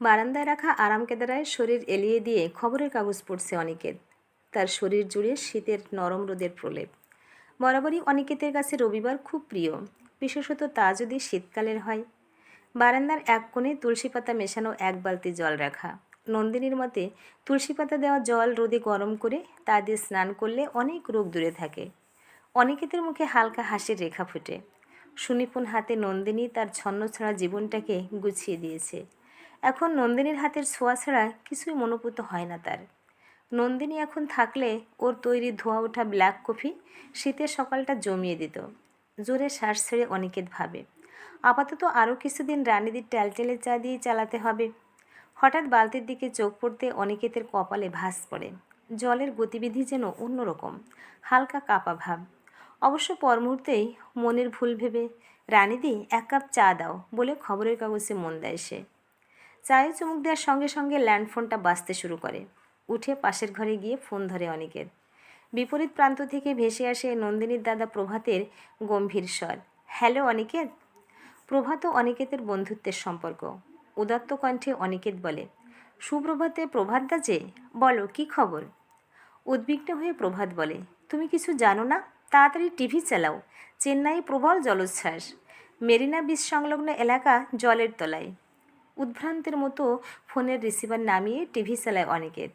বারান্দায় রাখা আরাম কেদারায় শরীর এলিয়ে দিয়ে খবরের কাগজ পড়ছে অনিকেত। তার শরীর জুড়ে শীতের নরম রোদের প্রলেপ। বরাবরই অনিকেতের কাছে রবিবার খুব প্রিয়। বিশেষত তা যদি শীতকালের হয়। বারান্দার এক কোণে তুলসী পাতা মেশানো এক বালতি জল রাখা। নন্দিনীর মতে, তুলসী পাতা দেওয়া জল রোদে গরম করে তা দিয়ে স্নান করলে অনেক রোগ দূরে থাকে। অনিকেতের মুখে হালকা হাসির রেখা ফুটে। সুনিপুণ হাতে নন্দিনী তার ছন্নছাড়া জীবনটাকে গুছিয়ে দিয়েছে। এখন নন্দিনীর হাতের ছোঁয়া ছাড়া কিছুই মনোপুত হয় না তার। নন্দিনী এখন থাকলে ওর তৈরি ধোয়া ওঠা ব্ল্যাক কফি শীতের সকালটা জমিয়ে দিত। জোরে শ্বাস ছেড়ে অনিকেত ভাবে, আপাতত আরও কিছুদিন রানীদির ট্যালটেলে চা দিয়ে চালাতে হবে। হঠাৎ বালতির দিকে চোখ পড়তে অনিকেতের কপালে ভাস পড়ে। জলের গতিবিধি যেন অন্যরকম, হালকা কাপা ভাব। অবশ্য পর মুহূর্তেই মনের ভুল ভেবে, রানীদি, এক কাপ চা দাও বলে খবরের কাগজে মন দেয় সে। চায়ে চুমুক দেওয়ার সঙ্গে সঙ্গে ল্যান্ড ফোনটা বাজতে শুরু করে। উঠে পাশের ঘরে গিয়ে ফোন ধরে অনেকের। বিপরীত প্রান্ত থেকে ভেসে আসে নন্দিনীর দাদা প্রভাতের গম্ভীর স্বর। হ্যালো, অনিকেত? প্রভাত ও অনিকেতের বন্ধুত্বের সম্পর্ক। উদাত্ত কণ্ঠে অনিকেত বলে, সুপ্রভাতে প্রভাত দা যে, বলো, কি খবর? উদ্বিগ্ন হয়ে প্রভাত বলে, তুমি কিছু জানো না? তাড়াতাড়ি টিভি চালাও। চেন্নাই প্রবল জলোচ্ছ্বাস। মেরিনা বিচ সংলগ্ন এলাকা জলের তলায়। উদ্ভ্রান্তের মতো ফোনের রিসিভার নামিয়ে টিভি চালায় অনেকের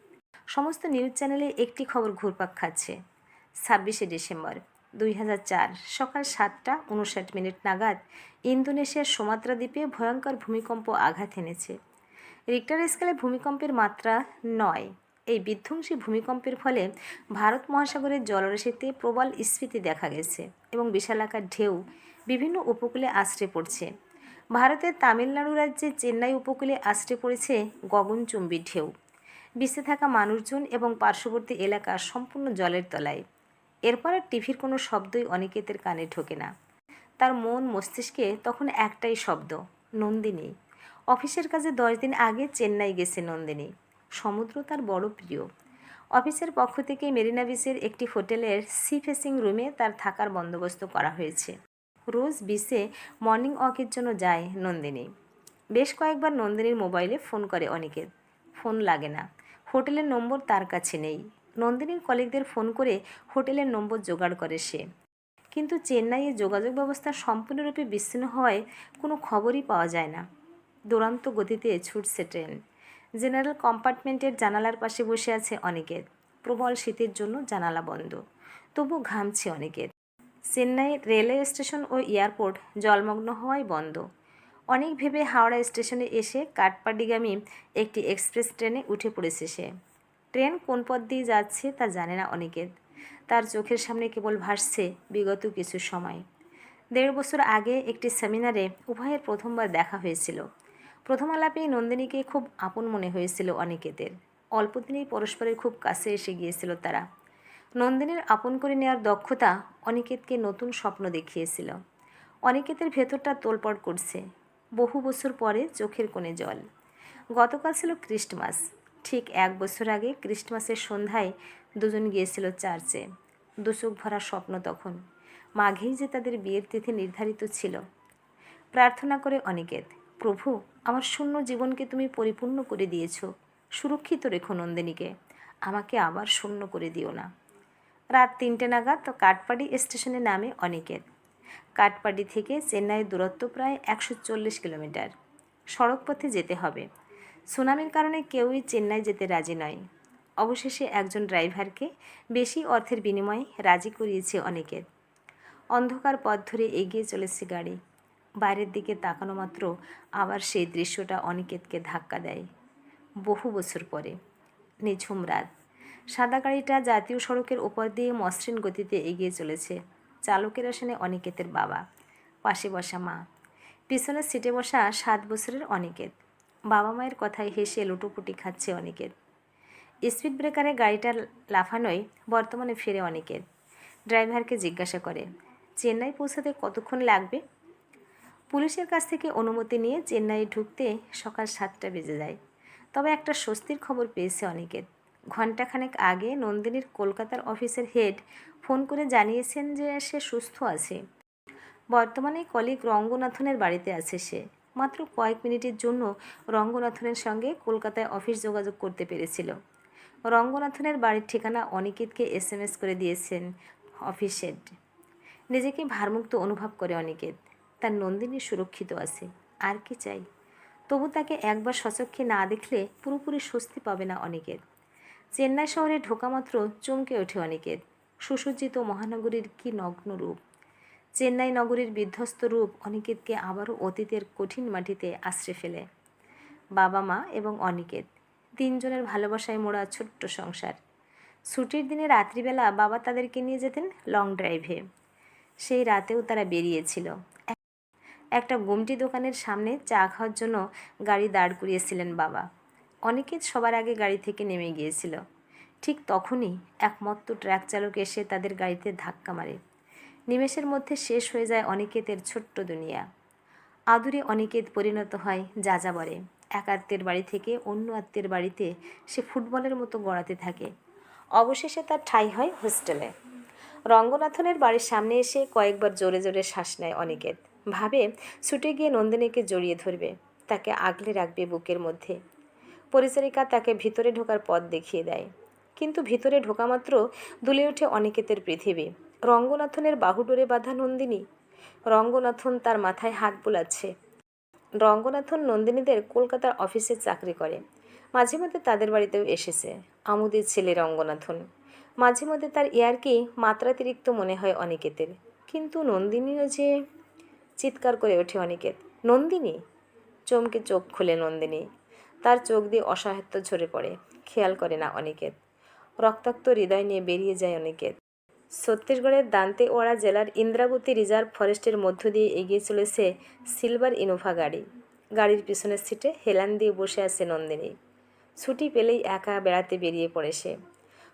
সমস্ত নিউজ চ্যানেলে একটি খবর ঘুরপাক খাচ্ছে। ছাব্বিশে ডিসেম্বর, দুই হাজার চার, সকাল সাতটা উনষাট মিনিট নাগাদ ইন্দোনেশিয়ার সুমাত্রা দ্বীপে ভয়ঙ্কর ভূমিকম্প আঘাত এনেছে। রিক্টার স্কেলে ভূমিকম্পের মাত্রা নয়। এই বিধ্বংসী ভূমিকম্পের ফলে ভারত মহাসাগরের জলরাশিতে প্রবল স্ফীতি দেখা গেছে এবং বিশালাকার ঢেউ বিভিন্ন উপকূলে আশ্রে পড়ছে। ভারতের তামিলনাড়ু রাজ্যের চেন্নাই উপকূলে আশ্রে পড়েছে গগনচুম্বী ঢেউ। বিশ্বে থাকা মানুষজন এবং পার্শ্ববর্তী এলাকা সম্পূর্ণ জলের তলায়। এরপর আর টিভির কোনো শব্দই অনিকেতের কানে ঢোকে না। তার মন মস্তিষ্কে তখন একটাই শব্দ, নন্দিনী। অফিসের কাজে দশ দিন আগে চেন্নাই গেছে নন্দিনী। সমুদ্র তার বড় প্রিয়। অফিসের পক্ষ থেকে মেরিনা বিচের একটি হোটেলের সি ফেসিং রুমে তার থাকার বন্দোবস্ত করা হয়েছে। রোজ বিচে মর্নিং ওয়াকের জন্য যায় নন্দিনী। বেশ কয়েকবার নন্দিনীর মোবাইলে ফোন করে অনিকেত ফোন লাগে না। হোটেলের নম্বর তার কাছে নেই। নন্দিনীর কলিগদের ফোন করে হোটেলের নম্বর জোগাড় করে সে। কিন্তু চেন্নাইয়ে যোগাযোগ ব্যবস্থা সম্পূর্ণরূপে বিচ্ছিন্ন হওয়ায় কোনো খবরই পাওয়া যায় না। দুরন্ত গতিতে ছুটছে ট্রেন। জেনারেল কম্পার্টমেন্টের জানালার পাশে বসে আছে অনেকের প্রবল শীতের জন্য জানালা বন্ধ। তবু ঘামছে অনেকের। চেন্নাই রেলওয়ে স্টেশন ও এয়ারপোর্ট জলমগ্ন হওয়ায় বন্ধ। অনেক ভেবে হাওড়া স্টেশনে এসে কাটপাডিগামী একটি এক্সপ্রেস ট্রেনে উঠে পড়েছে সে। ট্রেন কোন পথ দিয়ে যাচ্ছে তা জানে না অনেকের তার চোখের সামনে কেবল ভাসছে বিগত কিছু সময়। দেড় বছর আগে একটি সেমিনারে উভয়ের প্রথমবার দেখা হয়েছিল। প্রথম আলাপেই নন্দিনীকে খুব আপন মনে হয়েছিল অনিকেতের অল্পদিনেই পরস্পরের খুব কাছে এসে গিয়েছিল তারা। নন্দিনীর আপন করে নেওয়ার দক্ষতা অনিকেতকে নতুন স্বপ্ন দেখিয়েছিল। অনিকেতের ভেতরটা তোলপড় করছে। বহু বছর পরে চোখের কোণে জল। গতকাল ছিল ক্রিস্টমাস। ঠিক এক বছর আগে ক্রিস্টমাসের সন্ধ্যায় দুজন গিয়েছিল চার্চে। দুচোখ ভরা স্বপ্ন তখন। মাঘেই যে তাদের বিয়ের তিথি নির্ধারিত ছিল। প্রার্থনা করে অনিকেত, প্রভু, আমার শূন্য জীবনকে তুমি পরিপূর্ণ করে দিয়েছ। সুরক্ষিত রেখো নন্দিনীকে। আমাকে আবার শূন্য করে দিও না। রাত তিনটে নাগাদ তো কাঠপাড়ি স্টেশনে নামে অনেকের কাঠপাড়ি থেকে চেন্নাইয়ের দূরত্ব প্রায় একশো চল্লিশ কিলোমিটার। সড়কপথে যেতে হবে। সুনামির কারণে কেউই চেন্নাই যেতে রাজি নয়। অবশেষে একজন ড্রাইভারকে বেশি অর্থের বিনিময়ে রাজি করিয়েছে অনেকের অন্ধকার পথ ধরে এগিয়ে চলেছে গাড়ি। বাইরের দিকে তাকানো মাত্র আবার সেই দৃশ্যটা অনিকেতকে ধাক্কা দেয়। বহু বছর পরে, নিঝুম রাত। সাদা গাড়িটা জাতীয় সড়কের ওপর দিয়ে মসৃণ গতিতে এগিয়ে চলেছে। চালকের আসনে অনিকেতের বাবা, পাশে বসা মা। পিছনের সিটে বসা সাত বছরের অনিকেত। বাবা মায়ের কথায় হেসে লুটোপুটি খাচ্ছে অনিকেত। স্পিড ব্রেকারে গাড়িটা লাফানোয় বর্তমানে ফিরে অনিকেত। ড্রাইভারকে জিজ্ঞাসা করে, চেন্নাই পৌঁছাতে কতক্ষণ লাগবে? পুলিশের কাছ থেকে অনুমতি নিয়ে চেন্নাই ঢুকতে সকাল সাতটা বেজে যায়। তবে একটা স্বস্তির খবর পেয়েছে অনিকেত। ঘণ্টাখানেক আগে নন্দিনীর কলকাতার অফিসের হেড ফোন করে জানিয়েছেন যে সে সুস্থ আছে। বর্তমানে কলিগ রঙ্গনাথনের বাড়িতে আছে সে। মাত্র কয়েক মিনিটের জন্য রঙ্গনাথনের সঙ্গে কলকাতায় অফিস যোগাযোগ করতে পেরেছিল। রঙ্গনাথনের বাড়ির ঠিকানা অনিকেতকে এস এম এস করে দিয়েছেন অফিস হেড। নিজেকে ভারমুক্ত অনুভব করে অনিকেত। তার নন্দিনী সুরক্ষিত আছে। আর কি চাই? তবু তাকে একবার সচক্ষে না দেখলে পুরোপুরি স্বস্তি পাবে না অনিকেত। চেন্নাই শহরে ঢোকা মাত্র চমকে ওঠে অনিকেত সুসজ্জিত মহানগরীর কি নগ্ন রূপ? চেন্নাই নগরীর বিধ্বস্ত রূপ অনিকেতকে আবারও অতীতের কঠিন মাটিতে আশ্রে ফেলে। বাবা মা এবং অনিকেত, তিনজনের ভালোবাসায় মোড়া ছোট্ট সংসার। ছুটির দিনে রাত্রিবেলা বাবা তাদেরকে নিয়ে যেতেন লং ড্রাইভে। সেই রাতেও তারা বেরিয়েছিল। একটা গুমটি দোকানের সামনে চা খাওয়ার জন্য গাড়ি দাঁড় করিয়েছিলেন বাবা। অনিকেত সবার আগে গাড়ি থেকে নেমে গিয়েছিল। ঠিক তখনই একমত্ত ট্রাক চালক এসে তাদের গাড়িতে ধাক্কা মারে। নিমেষের মধ্যে শেষ হয়ে যায় অনিকেতের ছোট্ট দুনিয়া। আদুরে অনিকেত পরিণত হয় যাযাবরে। এক আত্মীয়ের বাড়ি থেকে অন্য আত্মীয়ের বাড়িতে সে ফুটবলের মতো গড়াতে থাকে। অবশেষে তার ঠাঁই হয় হোস্টেলে। রঙ্গনাথনের বাড়ির সামনে এসে কয়েকবার জোরে জোরে শ্বাস নেয় অনিকেত। ভাবে ছুটে গিয়ে নন্দিনীকে জড়িয়ে ধরবে। তাকে আগলে রাখবে বুকের মধ্যে। পরিচারিকা তাকে ভিতরে ঢোকার পথ দেখিয়ে দেয়। কিন্তু ভিতরে ঢোকা মাত্র দুলে ওঠে অনিকেতের পৃথিবী। রঙ্গনাথনের বাহুডোরে বাঁধা নন্দিনী। রঙ্গনাথন তার মাথায় হাত বোলাচ্ছে। রঙ্গনাথন নন্দিনীদের কলকাতার অফিসে চাকরি করে। মাঝে মধ্যে তাদের বাড়িতেও এসেছে। আমুদের ছেলে রঙ্গনাথন। মাঝে মধ্যে তার ইয়ারকি মাত্রাতিরিক্ত মনে হয় অনিকেতের। কিন্তু নন্দিনীও যে চিৎকার করে ওঠে অনিকেত। নন্দিনী? চমকে চোখ খুলে নন্দিনী। তার চোখ দিয়ে অসহায়ত্ব ঝরে পড়ে। খেয়াল করে না অনিকেত। রক্তাক্ত হৃদয় নিয়ে বেরিয়ে যায় অনিকেত। ছত্তিশগড়ের দান্তেওয়াড়া জেলার ইন্দ্রাবতী রিজার্ভ ফরেস্টের মধ্য দিয়ে এগিয়ে চলেছে সিলভার ইনোভা গাড়ি। গাড়ির পিছনের সিটে হেলান দিয়ে বসে আছে নন্দিনী। ছুটি পেলেই একা বেড়াতে বেরিয়ে পড়ে সে।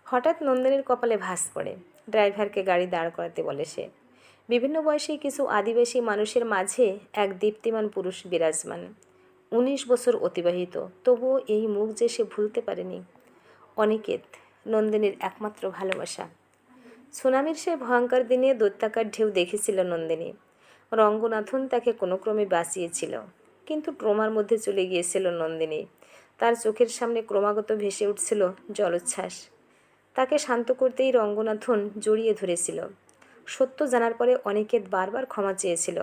হঠাৎ নন্দিনীর কপালে ভাস পড়ে। ড্রাইভারকে গাড়ি দাঁড় করাতে বলে সে। বিভিন্ন বয়সী কিছু আদিবাসী মানুষের মাঝে এক দীপ্তিমান পুরুষ বিরাজমান। উনিশ বছর অতিবাহিত, তবুও এই মুখ যে সে ভুলতে পারেনি, অনিকেত নন্দিনীর একমাত্র ভালোবাসা। সুনামির সে ভয়ঙ্কর দিনে দৈত্যাকার ঢেউ দেখেছিল নন্দিনী। রঙ্গনাথন তাকে কোনো ক্রমে বাঁচিয়েছিল, কিন্তু ট্রোমার মধ্যে চলে গিয়েছিল নন্দিনী। তার চোখের সামনে ক্রমাগত ভেসে উঠছিল জলোচ্ছ্বাস। তাকে শান্ত করতেই রঙ্গনাথন জড়িয়ে ধরেছিল। সত্য জানার পরে অনিকেত বারবার ক্ষমা চেয়েছিল।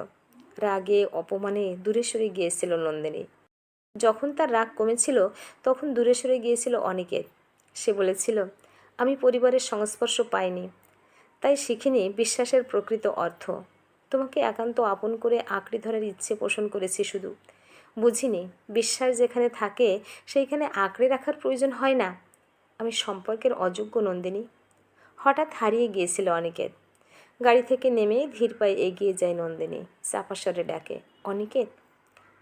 রাগে, অপমানে দূরে সরে গিয়েছিল নন্দিনী। যখন তার রাগ কমেছিল, তখন দূরে সরে গিয়েছিল অনিকেত। সে বলেছিল, আমি পরিবারের সংস্পর্শ পাইনি। তাই শিখিনি বিশ্বাসের প্রকৃত অর্থ। তোমাকে একান্ত আপন করে আঁকড়ে ধরার ইচ্ছে পোষণ করেছি শুধু। বুঝিনি, বিশ্বাস যেখানে থাকে, সেইখানে আঁকড়ে রাখার প্রয়োজন হয় না। আমি সম্পর্কের অযোগ্য নন্দিনী। হঠাৎ হারিয়ে গিয়েছিল অনিকেত। গাড়ি থেকে নেমে ধীর পায়ে এগিয়ে যায় নন্দিনী চাপাস্বরে ডাকে, অনিকেত?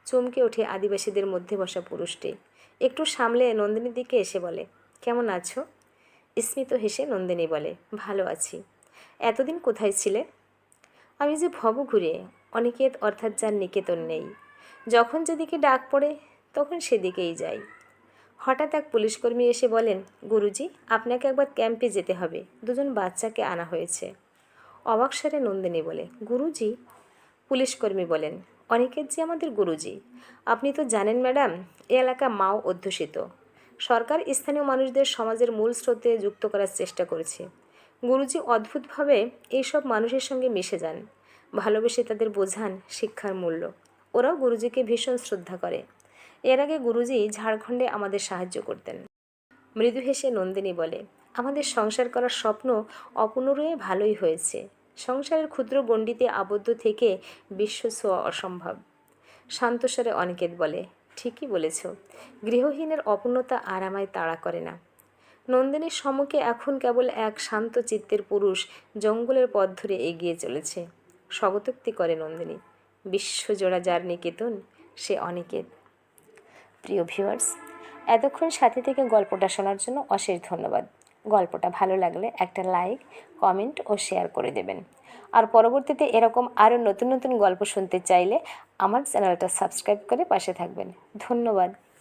চমকে ওঠে আদিবাসীদের মধ্যে বসা পুরুষটি। একটু সামলে নন্দিনীর দিকে এসে বলে, কেমন আছো? স্মিত হেসে নন্দিনী বলে, ভালো আছি। এতদিন কোথায় ছিলে? আমি যে ভব ঘুরে অনিকেত অর্থাৎ যার নিকেতন নেই। যখন যেদিকে ডাক পড়ে, তখন সেদিকেই যাই। হঠাৎ এক পুলিশকর্মী এসে বলেন, গুরুজি, আপনাকে একবার ক্যাম্পে যেতে হবে। দুজন বাচ্চাকে আনা হয়েছে। অবাক সারে নন্দিনী বলে, গুরুজি? পুলিশকর্মী বলেন অনিকেত যে আমাদের গুরুজি। আপনি তো জানেন ম্যাডাম, এ এলাকা মাও অধ্যুষিত। সরকার স্থানীয় মানুষদের সমাজের মূল স্রোতে যুক্ত করার চেষ্টা করেছে। গুরুজি অদ্ভুতভাবে এইসব মানুষের সঙ্গে মিশে যান। ভালোবেসে তাদের বোঝান শিক্ষার মূল্য। ওরাও গুরুজিকে ভীষণ শ্রদ্ধা করে। এর আগে গুরুজি ঝাড়খণ্ডে আমাদের সাহায্য করতেন। মৃদু হেসে নন্দিনী বলে, আমাদের সংসার করার স্বপ্ন অপূর্ণরয়ে ভালোই হয়েছে। সংসারের ক্ষুদ্র গণ্ডিতে আবদ্ধ থেকে বিশ্ব ছোঁয়া অসম্ভব। শান্তস্বরে অনিকেত বলে, ঠিকই বলেছ, গৃহহীনের অপূর্ণতা আর আমায় তাড়া করে না। নন্দিনীর সম্মুখে এখন কেবল এক শান্ত চিত্তের পুরুষ জঙ্গলের পথ ধরে এগিয়ে চলেছে। স্বগতোক্তি করে নন্দিনী, বিশ্বজোড়া যার নিকেতন, সে অনিকেত। প্রিয় ভিউয়ার্স, এতক্ষণ সাথে থেকে গল্পটা শোনার জন্য অশেষ ধন্যবাদ। গল্পটা ভালো লাগলে একটা লাইক, কমেন্ট ও শেয়ার করে দেবেন। আর পরবর্তীতে এরকম আরও নতুন নতুন গল্প শুনতে চাইলে আমার চ্যানেলটা সাবস্ক্রাইব করে পাশে থাকবেন। ধন্যবাদ।